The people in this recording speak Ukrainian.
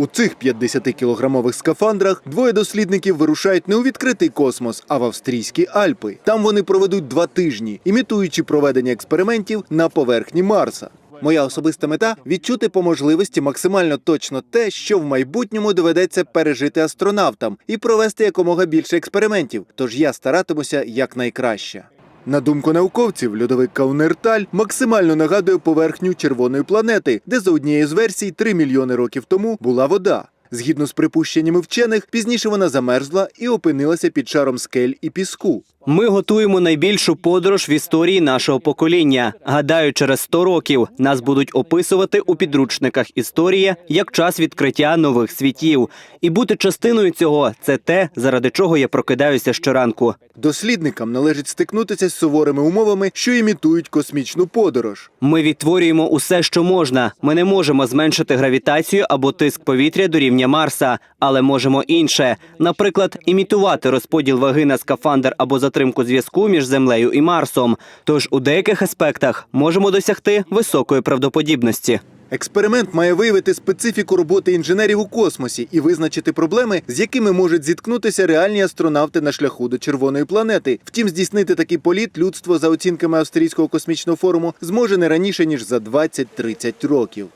У цих 50-кілограмових скафандрах двоє дослідників вирушають не у відкритий космос, а в австрійські Альпи. Там вони проведуть два тижні, імітуючи проведення експериментів на поверхні Марса. Моя особиста мета відчути по можливості максимально точно те, що в майбутньому доведеться пережити астронавтам, і провести якомога більше експериментів. Тож я старатимуся якнайкраще. На думку науковців, льодовик Каунерталь максимально нагадує поверхню червоної планети, де за однією з версій 3 мільйони років тому була вода. Згідно з припущеннями вчених, пізніше вона замерзла і опинилася під шаром скель і піску. Ми готуємо найбільшу подорож в історії нашого покоління. Гадаю, через 100 років нас будуть описувати у підручниках історії як час відкриття нових світів. І бути частиною цього це те, заради чого я прокидаюся щоранку. Дослідникам належить стикнутися з суворими умовами, що імітують космічну подорож. Ми відтворюємо усе, що можна. Ми не можемо зменшити гравітацію або тиск повітря до рівня Марса, але можемо інше, наприклад, імітувати розподіл ваги на скафандр або затримку зв'язку між Землею і Марсом. Тож у деяких аспектах можемо досягти високої правдоподібності. Експеримент має виявити специфіку роботи інженерів у космосі і визначити проблеми, з якими можуть зіткнутися реальні астронавти на шляху до червоної планети. Втім, здійснити такий політ людство за оцінками австрійського космічного форуму зможе не раніше ніж за 20-30 років.